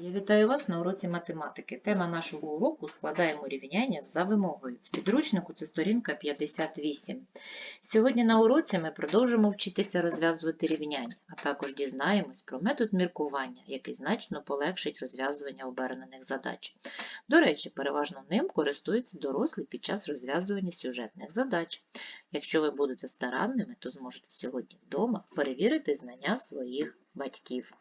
Я вітаю вас на уроці математики. Тема нашого уроку складаємо рівняння за вимогою. В підручнику це сторінка 58. Сьогодні на уроці ми продовжимо вчитися розв'язувати рівняння, а також дізнаємось про метод міркування, який значно полегшить розв'язування обернених задач. До речі, переважно ним користуються дорослі під час розв'язування сюжетних задач. Якщо ви будете старанними, то зможете сьогодні вдома перевірити знання своїх батьків.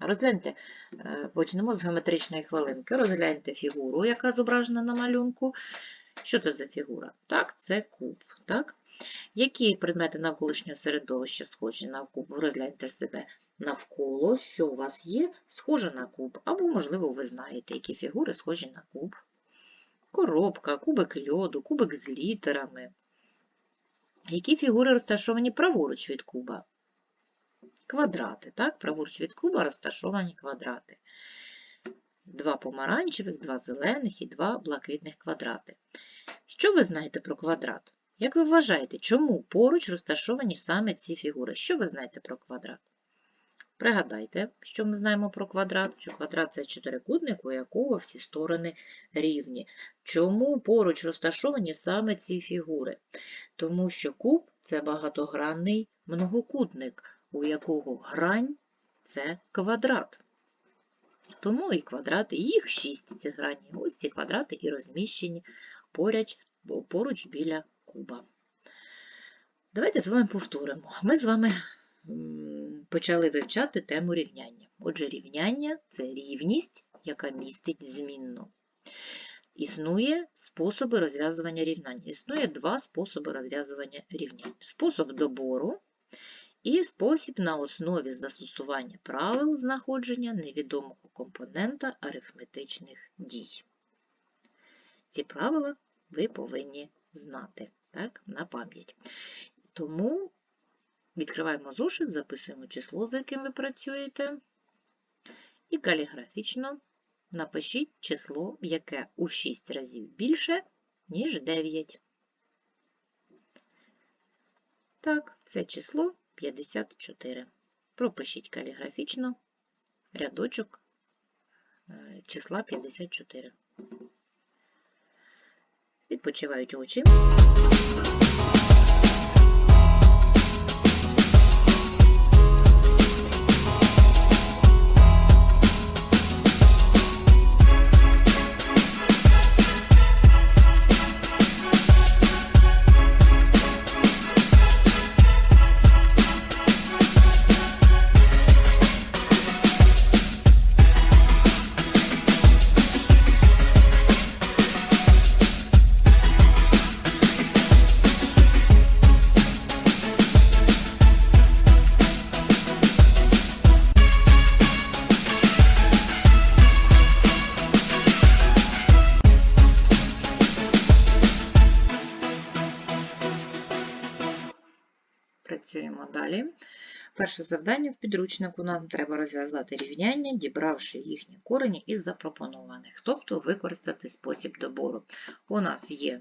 Розгляньте, е, почнемо з геометричної хвилинки. Розгляньте фігуру, яка зображена на малюнку. Що це за фігура? Так, це куб. Так? Які предмети навколишнього середовища схожі на куб? Розгляньте себе навколо, що у вас є, схоже на куб. Або, можливо, ви знаєте, які фігури схожі на куб. Коробка, кубик льоду, кубик з літерами. Які фігури розташовані праворуч від куба? Квадрати, так? Праворуч від куба розташовані квадрати. Два помаранчевих, два зелених і два блакитних квадрати. Що ви знаєте про квадрат? Як ви вважаєте, чому поруч розташовані саме ці фігури? Що ви знаєте про квадрат? Пригадайте, що ми знаємо про квадрат, що квадрат це чотирикутник, у якого всі сторони рівні. Чому поруч розташовані саме ці фігури? Тому що куб це багатогранний многокутник у якого грань це квадрат. Тому і квадрати, їх шість ці грані. Ось ці квадрати і розміщені поруч, поруч біля куба. Давайте з вами повторимо. Ми з вами почали вивчати тему рівняння. Отже, рівняння це рівність, яка містить змінну. Існує способи розв'язування рівнянь. Існує два способи розв'язування рівнянь. Спосіб добору і спосіб на основі застосування правил знаходження невідомого компонента арифметичних дій. Ці правила ви повинні знати так, на пам'ять. Тому відкриваємо зошит, записуємо число, за яким ви працюєте, і каліграфічно напишіть число, яке у 6 разів більше, ніж 9. Так, це число 54. Пропишіть каліграфічно рядочок е, числа 54. Відпочивають очі. Перше завдання в підручнику нам треба розв'язати рівняння, дібравши їхні корені із запропонованих, тобто використати спосіб добору. У нас є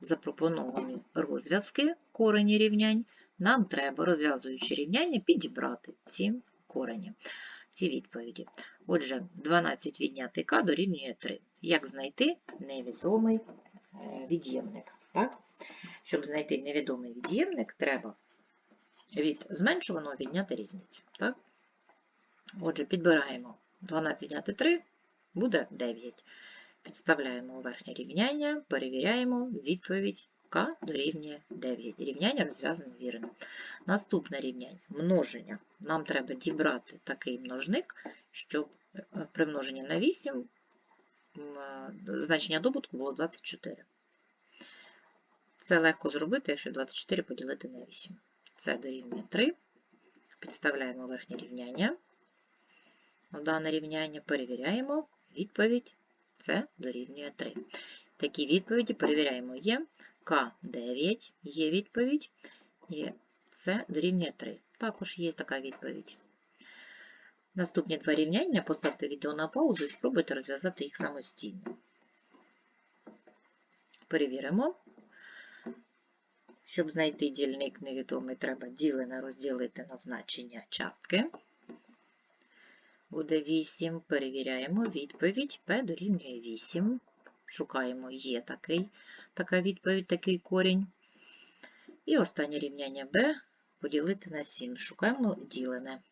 запропоновані розв'язки корені рівнянь. Нам треба, розв'язуючи рівняння, підібрати ці корені, ці відповіді. Отже, 12 відняти k дорівнює 3. Як знайти невідомий е, від'ємник? Щоб знайти невідомий від'ємник, треба від зменшуваного відняти різницю. Так? Отже, підбираємо 12 відняти 3, буде 9. Підставляємо верхнє рівняння, перевіряємо відповідь К дорівнює 9. Рівняння розв'язане вірно. Наступне рівняння множення. Нам треба дібрати такий множник, щоб е, при множенні на 8 значення добутку було 24. Це легко зробити, якщо 24 поділити на 8. Це дорівнює 3. Підставляємо верхнє рівняння. Дане рівняння перевіряємо. Відповідь С дорівнює 3. Такі відповіді перевіряємо є. К9 є відповідь, і С дорівнює 3. Також є така відповідь. Наступні два рівняння поставте відео на паузу і спробуйте розв'язати їх самостійно. Перевіримо. Щоб знайти дільник невідомий, треба ділене розділити на значення частки. буде 8. Перевіряємо відповідь. P дорівнює 8. Шукаємо є такий, така відповідь, такий корінь. І останнє рівняння b поділити на 7. Шукаємо ділене.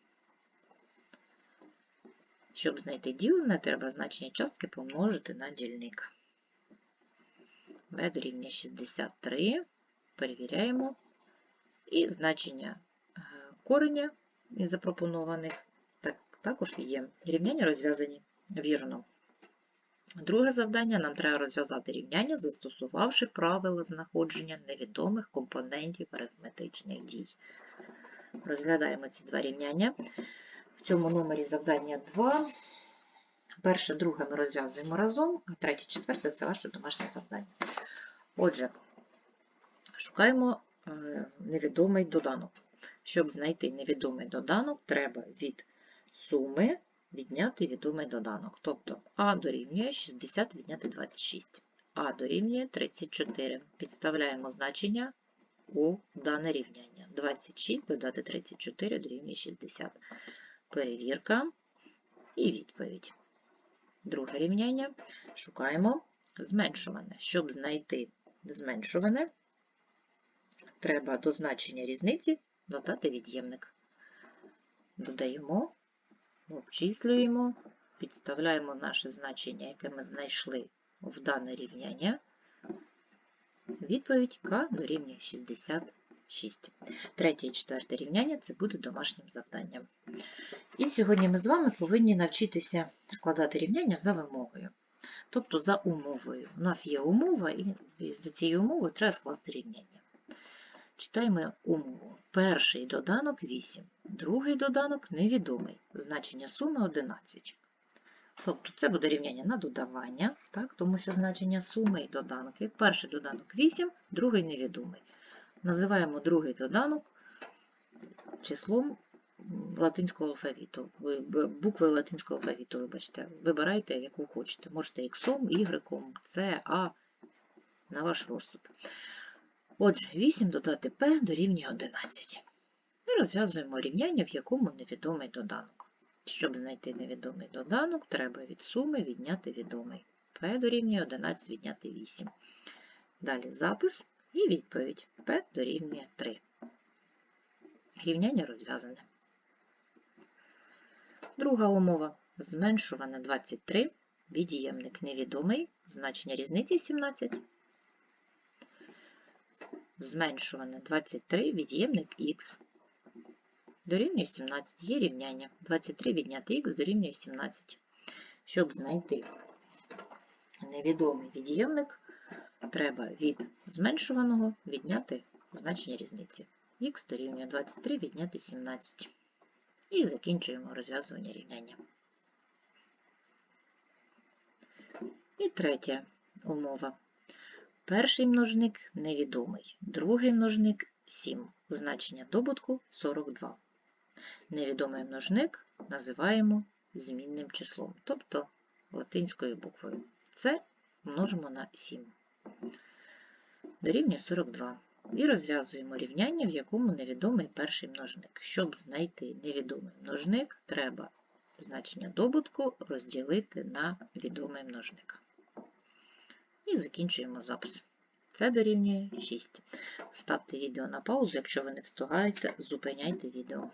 Щоб знайти ділене, треба значення частки помножити на дільник. b дорівнює 63. Перевіряємо. І значення е, кореня із запропонованих так, також є. Рівняння розв'язані вірно. Друге завдання нам треба розв'язати рівняння, застосувавши правила знаходження невідомих компонентів арифметичних дій. Розглядаємо ці два рівняння. В цьому номері завдання 2. Перше, друге ми розв'язуємо разом, а третє, четверте це ваше домашнє завдання. Отже, шукаємо е, невідомий доданок. Щоб знайти невідомий доданок, треба від суми відняти відомий доданок. Тобто А дорівнює 60 відняти 26. А дорівнює 34. Підставляємо значення у дане рівняння. 26 додати 34 дорівнює 60. Перевірка і відповідь. Друге рівняння. Шукаємо зменшуване. Щоб знайти зменшуване, треба до значення різниці додати від'ємник. Додаємо обчислюємо, підставляємо наше значення, яке ми знайшли в дане рівняння. Відповідь К дорівнює 66. Третє і четверте рівняння це буде домашнім завданням. І сьогодні ми з вами повинні навчитися складати рівняння за вимогою. Тобто за умовою. У нас є умова, і за цією умовою треба скласти рівняння. Читаємо умову. Перший доданок 8, другий доданок невідомий. Значення суми 11. Тобто це буде рівняння на додавання, так, тому що значення суми і доданки. Перший доданок 8, другий невідомий. Називаємо другий доданок числом латинського алфавіту. Букви латинського алфавіту, вибачте. Вибирайте, яку хочете. Можете X, Y, C, A, на ваш розсуд. Отже, 8 додати P дорівнює 11. І розв'язуємо рівняння, в якому невідомий доданок. Щоб знайти невідомий доданок, треба від суми відняти відомий. P дорівнює 11 відняти 8. Далі запис і відповідь. P дорівнює 3. Рівняння розв'язане. Друга умова. Зменшуване 23, від'ємник невідомий, значення різниці 17 зменшуване 23 від'ємник х дорівнює 17. Є рівняння. 23 відняти х дорівнює 17. Щоб знайти невідомий від'ємник, треба від зменшуваного відняти значення різниці. Х дорівнює 23 відняти 17. І закінчуємо розв'язування рівняння. І третя умова. Перший множник невідомий, другий множник 7. Значення добутку 42. Невідомий множник називаємо змінним числом, тобто латинською буквою. Це множимо на 7. Дорівнює 42. І розв'язуємо рівняння, в якому невідомий перший множник. Щоб знайти невідомий множник, треба значення добутку розділити на відомий множник. І закінчуємо запис. Це дорівнює 6. Ставте відео на паузу, якщо ви не встигаєте, зупиняйте відео.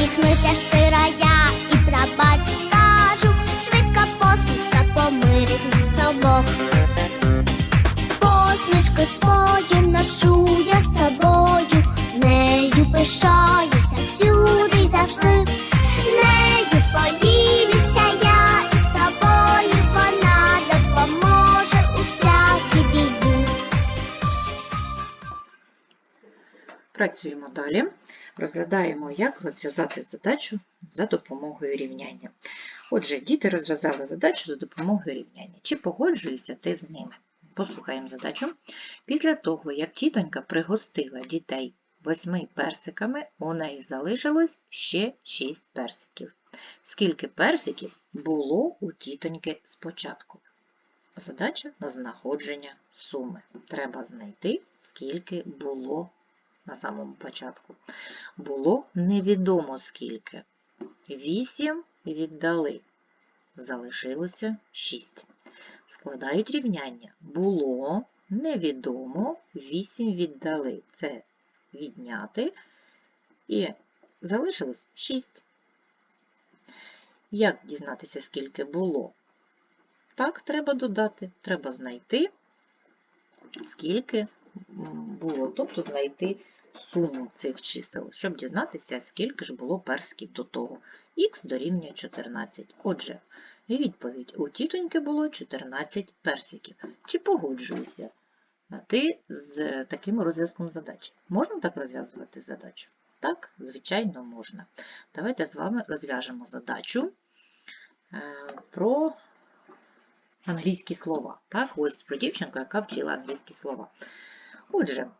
усміхнуся ж. Працюємо далі. Розглядаємо, як розв'язати задачу за допомогою рівняння. Отже, діти розв'язали задачу за допомогою рівняння. Чи погоджуєшся ти з ними? Послухаємо задачу. Після того, як тітонька пригостила дітей восьми персиками, у неї залишилось ще шість персиків. Скільки персиків було у тітоньки спочатку? Задача на знаходження суми. Треба знайти, скільки було на самому початку. Було невідомо скільки. Вісім віддали. Залишилося 6. Складають рівняння. Було невідомо, 8 віддали. Це відняти. І залишилось 6. Як дізнатися, скільки було? Так, треба додати. Треба знайти, скільки було, тобто знайти суму цих чисел, щоб дізнатися, скільки ж було персиків до того. Х дорівнює 14. Отже, відповідь у тітоньки було 14 персиків. Чи погоджуєшся ти з таким розв'язком задачі? Можна так розв'язувати задачу? Так, звичайно, можна. Давайте з вами розв'яжемо задачу е, про англійські слова. Так, ось про дівчинку, яка вчила англійські слова. Отже,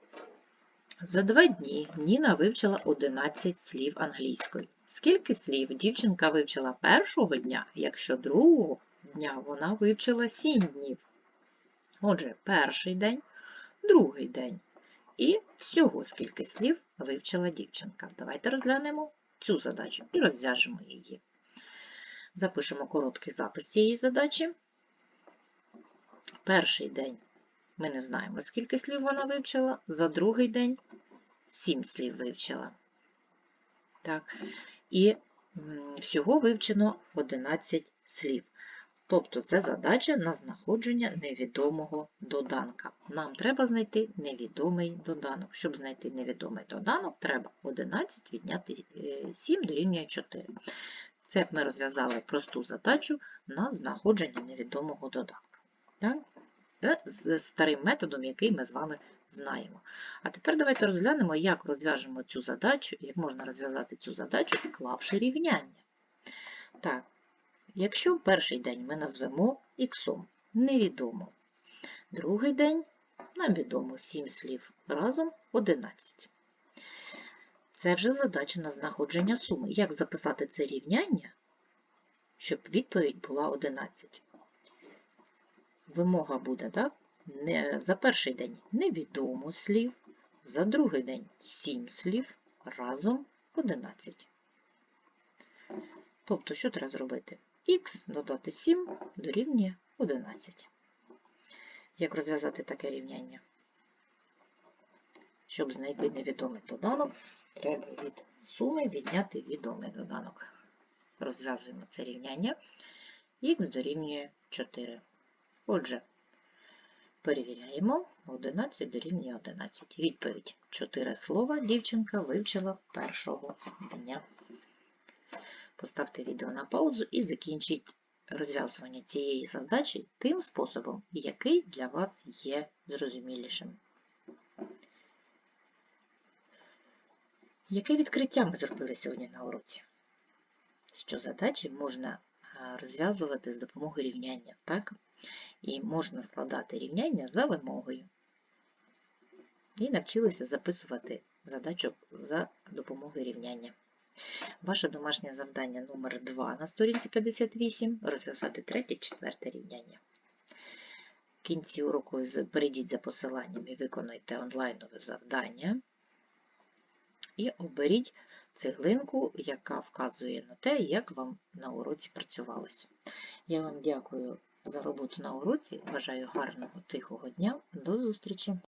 за два дні Ніна вивчила 11 слів англійської. Скільки слів дівчинка вивчила першого дня, якщо другого дня вона вивчила 7 днів? Отже, перший день, другий день. І всього скільки слів вивчила дівчинка. Давайте розглянемо цю задачу і розв'яжемо її. Запишемо короткий запис цієї задачі. Перший день ми не знаємо, скільки слів вона вивчила, за другий день 7 слів вивчила. Так. І всього вивчено 11 слів. Тобто це задача на знаходження невідомого доданка. Нам треба знайти невідомий доданок. Щоб знайти невідомий доданок, треба 11 відняти 7 дорівнює 4. Це ми розв'язали просту задачу на знаходження невідомого доданка. Так? З старим методом, який ми з вами знаємо. А тепер давайте розглянемо, як розв'яжемо цю задачу, як можна розв'язати цю задачу, склавши рівняння. Так, якщо перший день ми назвемо х, невідомо. Другий день нам відомо 7 слів, разом 11. Це вже задача на знаходження суми. Як записати це рівняння, щоб відповідь була 11? Вимога буде, так? Не, За перший день невідомо слів, за другий день 7 слів, разом 11. Тобто, що треба зробити? Х додати 7 дорівнює 11. Як розв'язати таке рівняння? Щоб знайти невідомий доданок, треба від суми відняти відомий доданок. Розв'язуємо це рівняння. Х дорівнює 4. Отже, перевіряємо 11 дорівнює 11. Відповідь 4 слова дівчинка вивчила першого дня. Поставте відео на паузу і закінчіть розв'язування цієї задачі тим способом, який для вас є зрозумілішим. Яке відкриття ми зробили сьогодні на уроці? Що задачі можна розв'язувати з допомогою рівняння, так? І можна складати рівняння за вимогою. І навчилися записувати задачу за допомогою рівняння. Ваше домашнє завдання номер 2 на сторінці 58 розв'язати третє, четверте рівняння. В кінці уроку перейдіть за посиланням і виконуйте онлайнове завдання. І оберіть цеглинку, яка вказує на те, як вам на уроці працювалося. Я вам дякую за роботу на уроці. Бажаю гарного тихого дня. До зустрічі!